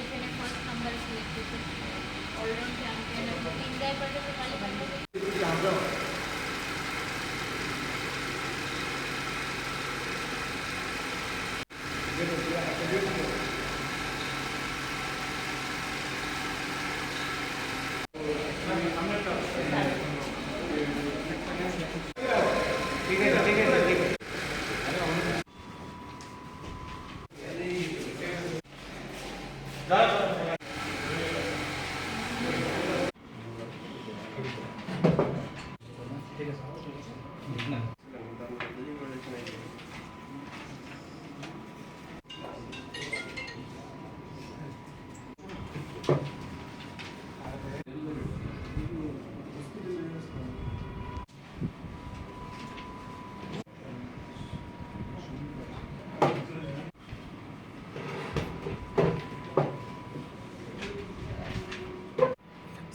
ফেডারেশনে first number select হয়েছে allround champion এবং ইন্ডিয়ায় পাঠাতে পারলে Dá, dá, dá.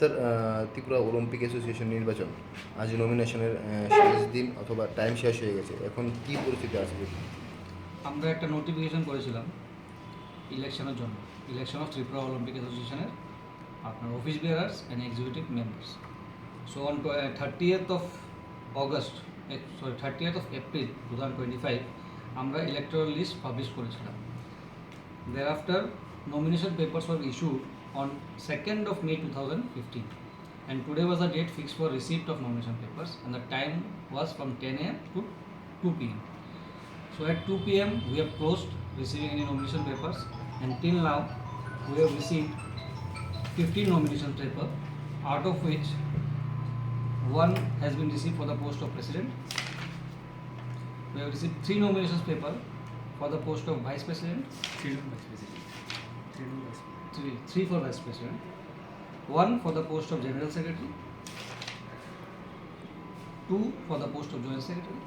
Sir Tripura Olympic association নির্বাচন। আজ নমিনেশনের শেষ দিন অথবা টাইম শেষ হয়ে গেছে। এখন কি পরিস্থিতি আছে আমরা একটা নোটিফিকেশন করেছিলাম ইলেকশনের জন্য। ইলেকশন অফ ত্রিপুরা অলিম্পিক অ্যাসোসিয়েশনের আপনার office bearers and executive members so on thirtieth of August sorry thirtieth of April two thousand twenty five আমরা ইলেকট্রাল লিস্ট পাবলিশ করেছিলাম। Thereafter nomination papers were issued on 2nd of May 2015 and today was the date fixed for receipt of nomination papers. And the time was from 10 am to 2 pm. So at 2 pm we have closed receiving any nomination papers. And till now we have received 15 nomination paper out of which one has been received for the post of president. We have received three nominations paper for the post of vice president. Three, three for vice president, one for the post of general secretary, two for the post of joint secretary,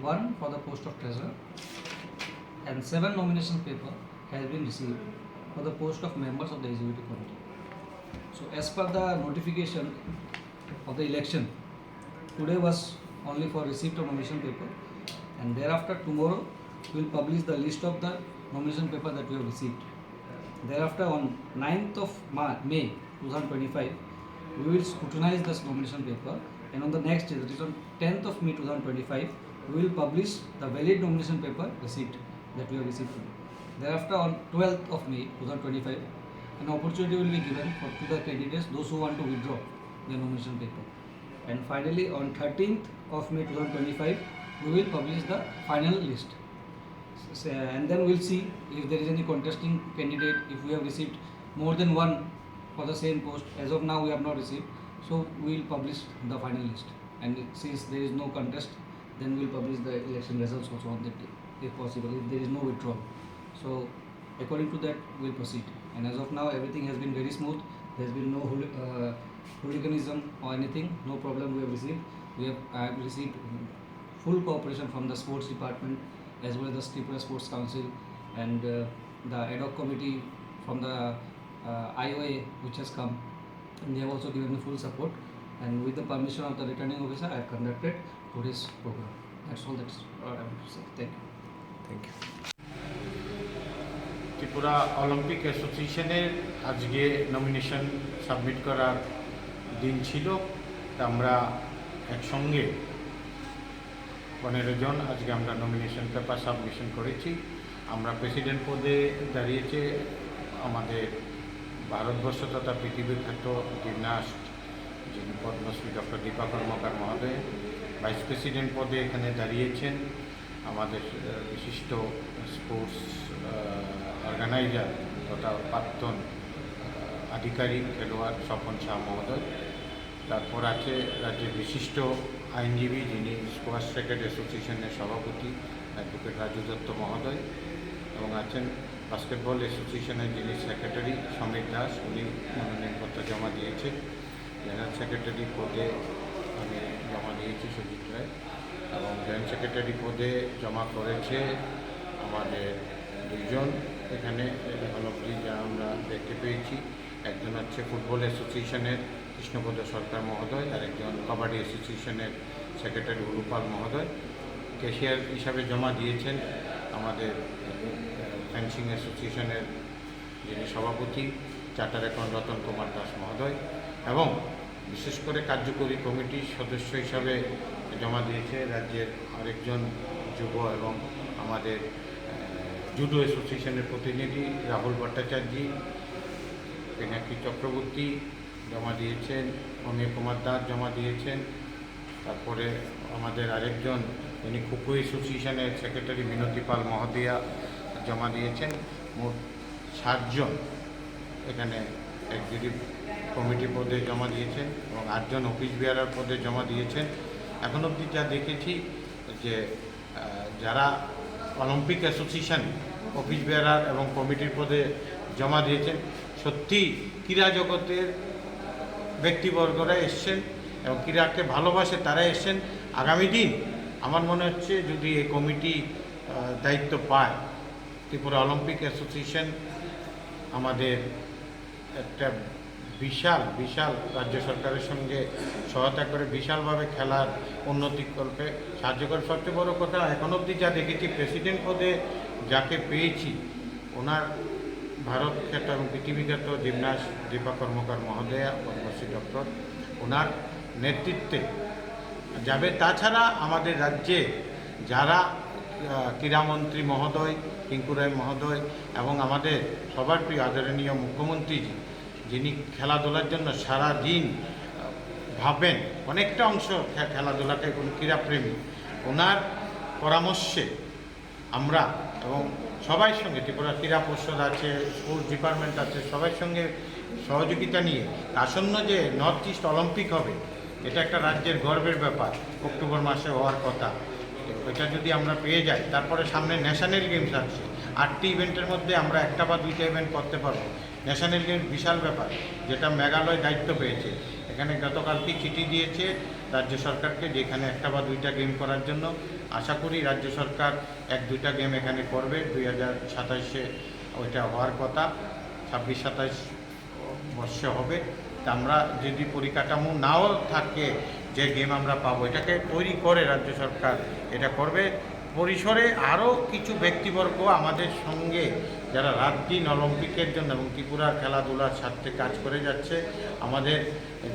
one for the post of treasurer, and seven nomination paper has been received for the post of members of the executive committee. So as per the notification of the election, today was only for receipt of nomination paper. And thereafter tomorrow we will publish the list of the nomination paper that we have received. Thereafter on 9th of May 2025 we will scrutinize this nomination paper and on the next day that is on 10th of May 2025 we will publish the valid nomination paper receipt that we have received. Thereafter on 12th of May 2025 an opportunity will be given for to the candidates those who want to withdraw their nomination paper. And finally on 13th of May 2025 we will publish the final list. And then we'll see if there is any contesting candidate if we have received more than one for the same post. As of now we have not received. So we will publish the final list. And since there is no contest then we will publish the election results also on that day if possible if there is no withdrawal. So according to that we will proceed. And as of now everything has been very smooth. There has been no uh, hooliganism or anything. No problem we have received. We have I have received full cooperation from the sports department as well as the Tripura Sports Council and uh, the ad hoc committee from the uh, IOA which has come and they have also given me full support and with the permission of the returning officer I have conducted today's program. That's all that's what I want to say. Thank you. Thank you Tripura Olympic অ্যাসোসিয়েশনের আজকে nomination submit করার দিন ছিল আমরা একসঙ্গে পনেরো জন আজকে আমরা নমিনেশন পেপার সাবমিশন করেছি। আমরা প্রেসিডেন্ট পদে দাঁড়িয়েছে আমাদের ভারতবর্ষ তথা পৃথিবীর খ্যাত জিমনাস্ট যিনি পদ্মশ্রী ডক্টর দীপা কর্মকার মহোদয় ভাইস প্রেসিডেন্ট পদে এখানে দাঁড়িয়েছেন আমাদের বিশিষ্ট স্পোর্টস অর্গানাইজার তথা প্রাক্তন আধিকারিক খেলোয়াড় স্বপন শাহ মহোদয়। তারপর আছে রাজ্যের বিশিষ্ট আইনজীবী যিনি স্কোয়াশ ক্রিকেট অ্যাসোসিয়েশনের সভাপতি অ্যাডভোকেট রাজু দত্ত মহোদয় এবং আছেন বাস্কেটবল অ্যাসোসিয়েশনের যিনি সেক্রেটারি সমীর দাস, উনি মনোনয়নপত্র জমা দিয়েছেন জেনারেল সেক্রেটারি পদে আমি জমা দিয়েছি সুজিত রায় এবং জয়েন্ট সেক্রেটারি পদে জমা করেছে আমাদের দুইজন। এখানে অবধি যা আমরা দেখতে পেয়েছি। একজন হচ্ছে ফুটবল অ্যাসোসিয়েশনের কৃষ্ণপদ সরকার মহোদয় আর একজন কবাডি অ্যাসোসিয়েশনের সেক্রেটারি উরুপাল মহোদয়। ক্যাশিয়ার হিসাবে জমা দিয়েছেন আমাদের ফেন্সিং অ্যাসোসিয়েশনের যিনি সভাপতি চার্টার অ্যাকাউন্ট রতন কুমার দাস মহোদয় এবং বিশেষ করে কার্যকরী কমিটির সদস্য হিসাবে জমা দিয়েছে রাজ্যের আরেকজন যুব এবং আমাদের জুডো অ্যাসোসিয়েশনের প্রতিনিধি রাহুল ভট্টাচার্য, পিনাকি চক্রবর্তী জমা দিয়েছেন অনিল কুমার দাস জমা দিয়েছেন, তারপরে আমাদের আরেকজন, যিনি খুকু অ্যাসোসিয়েশনের সেক্রেটারি মিনতি পাল মহোদয়া জমা দিয়েছেন, মোট সাতজন এখানে এক্সিকিউটিভ কমিটি পদে জমা দিয়েছেন এবং আটজন অফিস বিয়ারার পদে জমা দিয়েছেন। এখন অবধি যা দেখেছি যে যারা অলিম্পিক অ্যাসোসিয়েশন অফিস বিয়ারার এবং কমিটির পদে জমা দিয়েছেন সত্যি ক্রীড়া জগতের ব্যক্তিবর্গরা এসছেন এবং ক্রীড়াকে ভালোবাসে, তারা এসছেন। আগামী দিন আমার মনে হচ্ছে যদি এই কমিটি দায়িত্ব পায়, ত্রিপুরা অলিম্পিক অ্যাসোসিয়েশন আমাদের একটা বিশাল বিশাল রাজ্য সরকারের সঙ্গে সহায়তা করে বিশালভাবে খেলার উন্নতি করবে। সাহায্য করে সবচেয়ে বড় কথা, এখন অবধি যা দেখেছি, প্রেসিডেন্ট পদে যাকে পেয়েছি, ওনার ভারত খ্যাত এবং পৃথিবী খ্যাত জিমনাস্ট দীপা কর্মকার মহোদয়া পদ্মশ্রী ডক্টর, ওনার নেতৃত্বে যাবে। তাছাড়া আমাদের রাজ্যে যারা ক্রীড়ামন্ত্রী মহোদয় টিঙ্কুরায় মহোদয় এবং আমাদের সবার প্রিয় আদরণীয় মুখ্যমন্ত্রীজি যিনি খেলাধুলার জন্য সারা দিন ভাবেন অনেকটা অংশ খেলাধুলাকে কোন ক্রীড়াপ্রেমী, ওনার পরামর্শে আমরা এবং সবার সঙ্গে, ত্রিপুরা ক্রীড়া পর্ষদ আছে স্পোর্টস ডিপার্টমেন্ট আছে সবার সঙ্গে সহযোগিতা নিয়ে। আসন্ন যে নর্থ ইস্ট অলিম্পিক হবে, এটা একটা রাজ্যের গর্বের ব্যাপার, অক্টোবর মাসে হওয়ার কথা। এটা যদি আমরা পেয়ে যাই, তারপরে সামনে ন্যাশনাল গেমস আছে আটটি ইভেন্টের মধ্যে আমরা একটা বা দুইটা ইভেন্ট করতে পারব। ন্যাশনাল গেমস বিশাল ব্যাপার, যেটা মেঘালয় দায়িত্ব পেয়েছে। এখানে গতকালকে চিঠি দিয়েছে রাজ্য সরকারকে যেখানে একটা বা দুইটা গেম করার জন্য। আশা করি রাজ্য সরকার এক দুইটা গেম এখানে করবে। দুই হাজার সাতাইশে ওইটা হওয়ার কথা, ছাব্বিশ সাতাশ বর্ষে হবে। তা আমরা যদি পরিকাঠামো নাও থাকে, যে গেম আমরা পাবো, এটাকে তৈরি করে রাজ্য সরকার এটা করবে। পরিসরে আরও কিছু ব্যক্তিবর্গ আমাদের সঙ্গে, যারা রাত দিন অলিম্পিকের জন্য এবং ত্রিপুরার খেলাধুলার স্বার্থে কাজ করে যাচ্ছে, আমাদের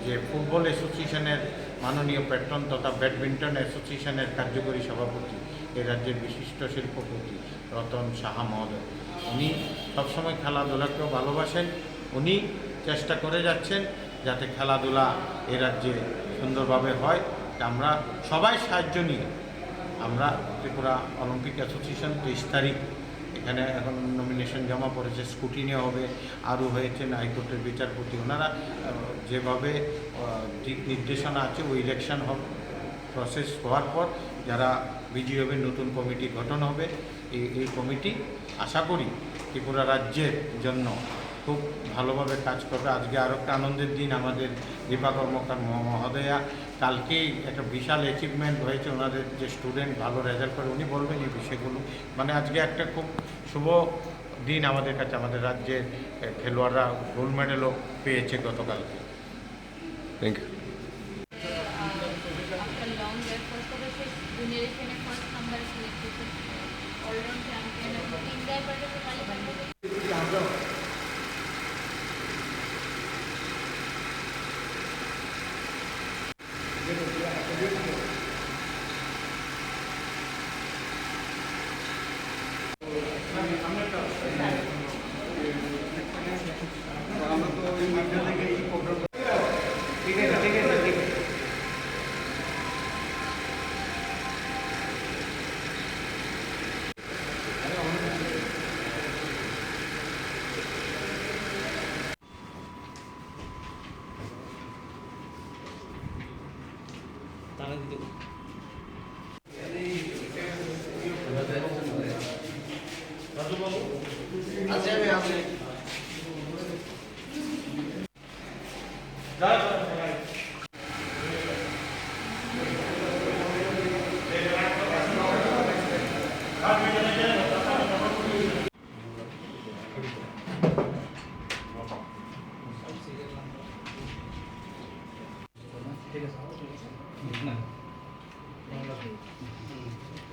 যে ফুটবল অ্যাসোসিয়েশনের মাননীয় প্যাট্রন তথা ব্যাডমিন্টন অ্যাসোসিয়েশনের কার্যকরী সভাপতি, এ রাজ্যের বিশিষ্ট শিল্পপতি রতন সাহা মহোদয়। উনি সবসময় খেলাধুলাকেও ভালোবাসেন, উনি চেষ্টা করে যাচ্ছেন যাতে খেলাধুলা এ রাজ্যে সুন্দরভাবে হয়। আমরা সবাই সাহায্য নিয়ে আমরা ত্রিপুরা অলিম্পিক অ্যাসোসিয়েশন তেইশ তারিখ এখানে এখন নমিনেশন জমা পড়েছে স্কুটিনি হবে, আরও হয়েছেন হাইকোর্টের বিচারপতি। ওনারা যেভাবে দিক নির্দেশনা আছে, ওই ইলেকশন প্রসেস হওয়ার পর যারা বিজয়ী হবে, নতুন কমিটি গঠন হবে, এই এই কমিটি আশা করি ত্রিপুরা রাজ্যের জন্য খুব ভালোভাবে কাজ করবে। আজকে আরও একটা আনন্দের দিন আমাদের দীপা কর্মকার মহোদয়া। কালকেই একটা বিশাল অ্যাচিভমেন্ট হয়েছে ওনাদের যে স্টুডেন্ট ভালো রেজাল্ট করে। উনি বলবেন এই বিষয়গুলো। মানে আজকে একটা খুব শুভ দিন আমাদের কাছে আমাদের রাজ্যের খেলোয়াড়রা গোল্ড মেডেলও পেয়েছে গতকালকে। Thank you Thank you. ঠিক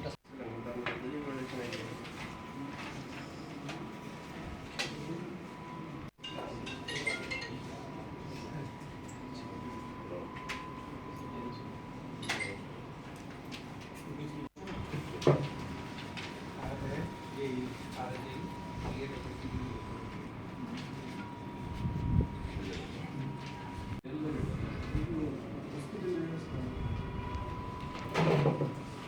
আছে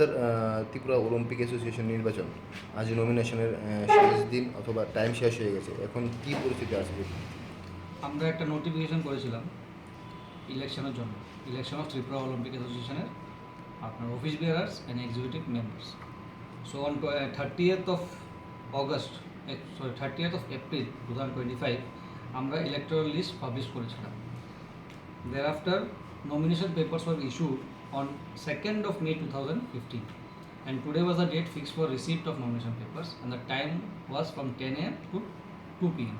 স্যার ত্রিপুরা অলিম্পিক অ্যাসোসিয়েশন নির্বাচন। আজ নমিনেশনের শেষ দিন অথবা টাইম শেষ হয়ে গেছে। এখন কি পরিস্থিতি আছে? আমরা একটা নোটিফিকেশন করেছিলাম ইলেকশনের জন্য। ইলেকশন অফ ত্রিপুরা অলিম্পিক অ্যাসোসিয়েশনের আপনার office bearers and executive members so on thirtieth of August sorry thirtieth of April two thousand twenty five আমরা ইলেকট্রাল লিস্ট পাবলিশ করেছিলাম। Thereafter nomination papers were issued on 2nd of May 2015 and today was the date fixed for receipt of nomination papers. And the time was from 10 am to 2 pm.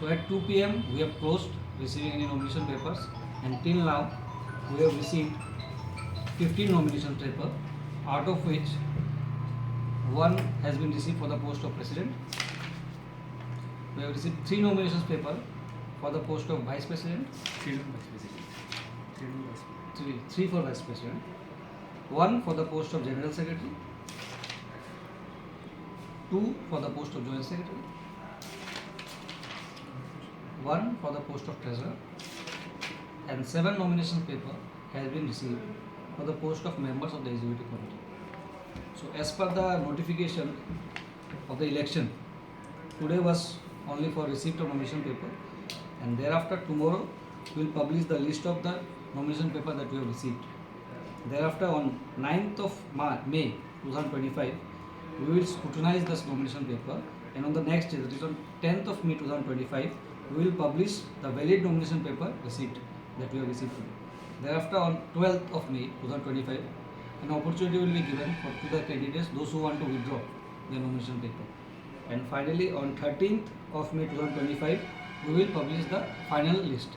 So at 2 pm we have closed receiving any nomination papers. And till now we have received 15 nomination papers out of which one has been received for the post of president. We have received three nominations paper for the post of vice president. Three, three for vice president, one for the post of general secretary, two for the post of joint secretary, one for the post of treasurer, and seven nomination paper has been received for the post of members of the executive committee. So as per the notification of the election, today was only for receipt of nomination paper. And thereafter tomorrow we will publish the list of the nomination paper that we have received. Thereafter on 9th of May 2025 we will scrutinize this nomination paper and on the next day that is on 10th of May 2025 we will publish the valid nomination paper receipt that we have received today. Thereafter on 12th of May 2025 an opportunity will be given for to the candidates those who want to withdraw their nomination paper. And finally on 13th of May 2025 we will publish the final list.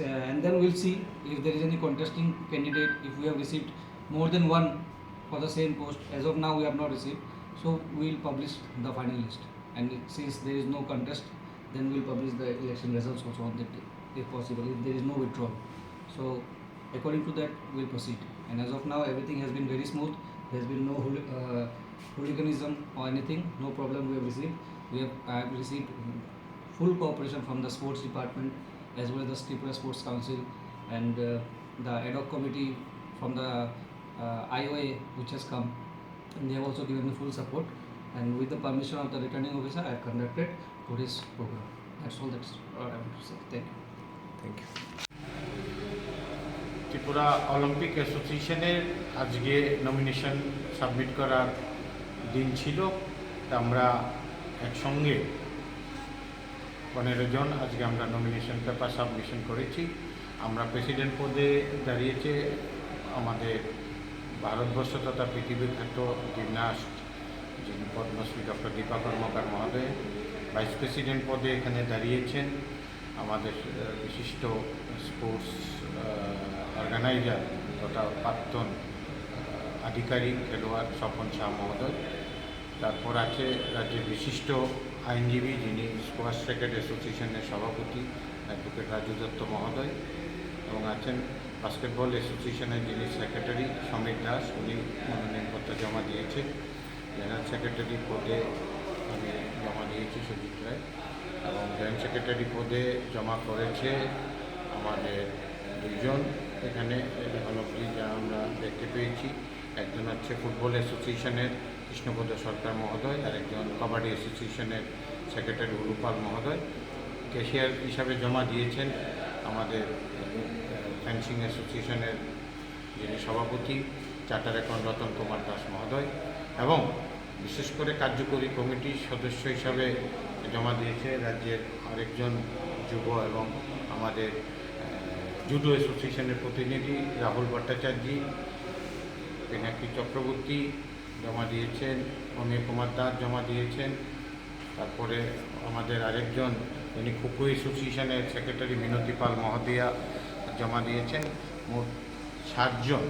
And then we'll see if there is any contesting candidate if we have received more than one for the same post. As of now we have not received. So we will publish the final list. And since there is no contest then we will publish the election results also on that day if possible if there is no withdrawal. So according to that we will proceed. And as of now everything has been very smooth. There has been no uh, hooliganism or anything. No problem we have received. We have I have received full cooperation from the sports department as well as the Tripura Sports Council and uh, the ad hoc committee from the uh, IOA which has come and they have also given me full support and with the permission of the returning officer I have conducted today's program. That's all that's what I want to say. Thank you. Thank you Tripura Olympic অ্যাসোসিয়েশনের আজকে nomination submit করার দিন ছিল তা আমরা একসঙ্গে পনেরো জন আজকে আমরা নমিনেশন পেপার সাবমিশন করেছি। আমরা প্রেসিডেন্ট পদে দাঁড়িয়েছে আমাদের ভারতবর্ষ তথা পৃথিবীর খ্যাত জিমনাস্ট যিনি পদ্মশ্রী ডক্টর দীপা কর্মকার মহোদয় ভাইস প্রেসিডেন্ট পদে এখানে দাঁড়িয়েছেন আমাদের বিশিষ্ট স্পোর্টস অর্গানাইজার তথা প্রাক্তন আধিকারিক, খেলোয়াড় স্বপন শাহ মহোদয়। তারপর আছে রাজ্যের বিশিষ্ট আইনজীবী যিনি স্কোয়াশ ক্রিকেট অ্যাসোসিয়েশনের সভাপতি অ্যাডভোকেট রাজু দত্ত মহোদয় এবং আছেন বাস্কেটবল অ্যাসোসিয়েশনের যিনি সেক্রেটারি সমীর দাস উনি মনোনয়নপত্র জমা দিয়েছে জেনারেল সেক্রেটারি পদে আমি জমা দিয়েছি সুজিত রায় এবং জয়েন্ট সেক্রেটারি পদে জমা করেছে আমাদের দুজন এখানে অবধি যা আমরা দেখতে পেয়েছি একজন হচ্ছে ফুটবল অ্যাসোসিয়েশনের কৃষ্ণপদ সরকার মহোদয়, আর একজন কবাডি অ্যাসোসিয়েশনের সেক্রেটারি উরুপাল মহোদয়। ক্যাশিয়ার হিসাবে জমা দিয়েছেন আমাদের ফেন্সিং অ্যাসোসিয়েশনের যিনি সভাপতি, চার্টার অ্যাকাউন্ট রতন কুমার দাস মহোদয়। এবং বিশেষ করে কার্যকরী কমিটির সদস্য হিসাবে জমা দিয়েছে রাজ্যের আরেকজন যুব এবং আমাদের জুডো অ্যাসোসিয়েশনের প্রতিনিধি রাহুল ভট্টাচার্য, পিনাকি চক্রবর্তী জমা দিয়েছেন অমিয় কুমার দাস জমা দিয়েছেন, তারপরে আমাদের আরেকজন উনি খুকু অ্যাসোসিয়েশনের সেক্রেটারি মিনতি পাল মহোদয়া জমা দিয়েছেন, মোট সাতজন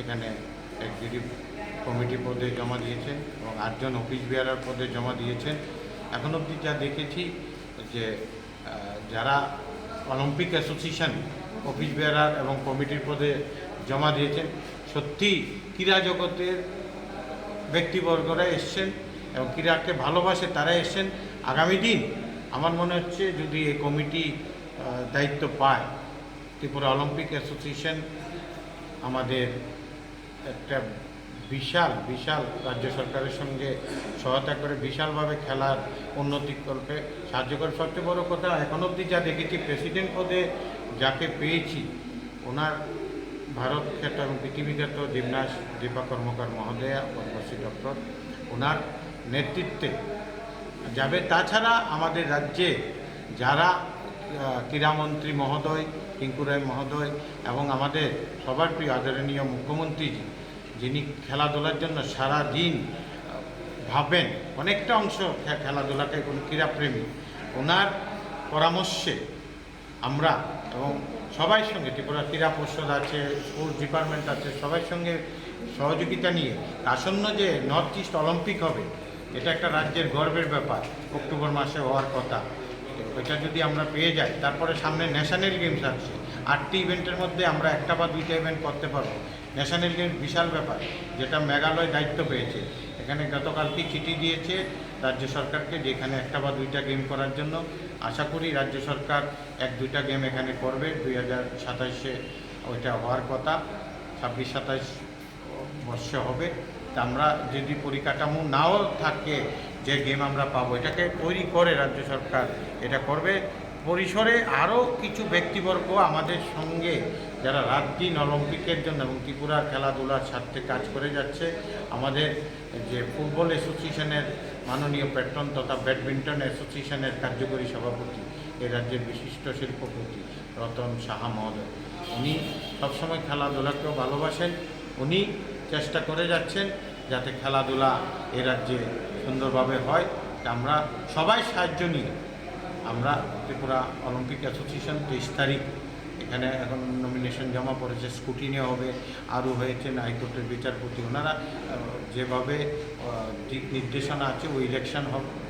এখানে এক্সিকিউটিভ কমিটি পদে জমা দিয়েছেন এবং আটজন অফিস বিয়ারার পদে জমা দিয়েছেন। এখন অবধি যা দেখেছি যে যারা অলিম্পিক অ্যাসোসিয়েশন অফিস বিয়ারার এবং কমিটির পদে জমা দিয়েছেন সত্যি ক্রীড়া জগতের ব্যক্তিবর্গরা এসছেন এবং ক্রীড়াকে ভালোবাসে, তারা এসছেন। আগামী দিন আমার মনে হচ্ছে যদি এই কমিটি দায়িত্ব পায়, ত্রিপুরা অলিম্পিক অ্যাসোসিয়েশন আমাদের একটা বিশাল বিশাল রাজ্য সরকারের সঙ্গে সহায়তা করে বিশালভাবে খেলার উন্নতি করবে। সাহায্য করে। সবচেয়ে বড় কথা, এখন অবধি যা দেখেছি, প্রেসিডেন্ট পদে যাকে পেয়েছি, ওনার ভারত খ্যাত এবং পৃথিবী খ্যাত দীপা কর্মকার মহোদয়া, পদ্মশ্রী ডক্টর, ওনার নেতৃত্বে যাবে। তাছাড়া আমাদের রাজ্যে যারা ক্রীড়ামন্ত্রী মহোদয় কিঙ্কুরায় মহোদয় এবং আমাদের সবার প্রিয় আদরণীয় মুখ্যমন্ত্রী যিনি খেলাধুলার জন্য সারা দিন ভাবেন, অনেকটা অংশ খেলাধুলাকে কোন ক্রীড়াপ্রেমী, ওনার পরামর্শে আমরা এবং সবাই সঙ্গে, ত্রিপুরা ক্রীড়া পর্ষদ আছে স্পোর্টস ডিপার্টমেন্ট আছে সবার সঙ্গে সহযোগিতা নিয়ে। আসন্ন যে নর্থ ইস্ট অলিম্পিক হবে, এটা একটা রাজ্যের গর্বের ব্যাপার, অক্টোবর মাসে হওয়ার কথা। এটা যদি আমরা পেয়ে যাই, তারপরে সামনে ন্যাশনাল গেমস আসছে। আটটি ইভেন্টের মধ্যে আমরা একটা বা দুইটা ইভেন্ট করতে পারব। ন্যাশনাল গেমস বিশাল ব্যাপার, যেটা মেঘালয় দায়িত্ব পেয়েছে। এখানে গতকালকে চিঠি দিয়েছে রাজ্য সরকারকে যে এখানে একটা বা দুইটা গেম করার জন্য। আশা করি রাজ্য সরকার এক দুইটা গেম এখানে করবে। দুই হাজার সাতাশে ওইটা হওয়ার কথা, ছাব্বিশ সাতাইশ বর্ষে হবে। তা আমরা যদি পরিকাঠামো নাও থাকে, যে গেম আমরা পাবো, এটাকে তৈরি করে রাজ্য সরকার এটা করবে। পরিসরে আরও কিছু ব্যক্তিবর্গ আমাদের সঙ্গে, যারা রাত দিন অলিম্পিকের জন্য এবং ত্রিপুরার খেলাধুলার স্বার্থে কাজ করে যাচ্ছে, আমাদের যে ফুটবল অ্যাসোসিয়েশনের মাননীয় প্যাট্রন তথা ব্যাডমিন্টন অ্যাসোসিয়েশনের কার্যকরী সভাপতি, এ রাজ্যের বিশিষ্ট শিল্পপতি রতন সাহা মহোদয়। উনি সবসময় খেলাধুলাকেও ভালোবাসেন, উনি চেষ্টা করে যাচ্ছেন যাতে খেলাধুলা এ রাজ্যে সুন্দরভাবে হয়। আমরা সবাই সাহায্য নিয়ে আমরা ত্রিপুরা অলিম্পিক অ্যাসোসিয়েশন তেইশ তারিখ এখানে এখন নমিনেশন জমা পড়েছে স্কুটিনি হবে, আরও হয়েছেন হাইকোর্টের বিচারপতি। ওনারা যেভাবে দিক নির্দেশনা আছে, ওই ইলেকশন হবে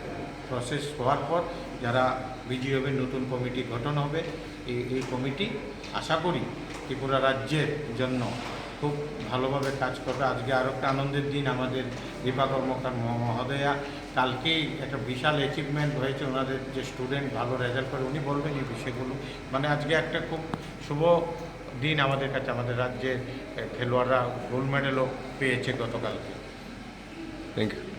প্রসেস হওয়ার পর যারা বিজি হবে, নতুন কমিটি গঠন হবে, এই এই কমিটি আশা করি ত্রিপুরা রাজ্যের জন্য খুব ভালোভাবে কাজ করবে। আজকে আরও একটা আনন্দের দিন আমাদের দীপা কর্মকার মহ- মহোদয়া কালকেই একটা বিশাল অ্যাচিভমেন্ট হয়েছে ওনাদের, যে স্টুডেন্ট ভালো রেজাল্ট করে, উনি বলবেন এই বিষয়গুলো। মানে আজকে একটা খুব শুভ দিন আমাদের কাছে, আমাদের রাজ্যের খেলোয়াড়রা গোল্ড মেডেলও পেয়েছে গতকালকে। Thank you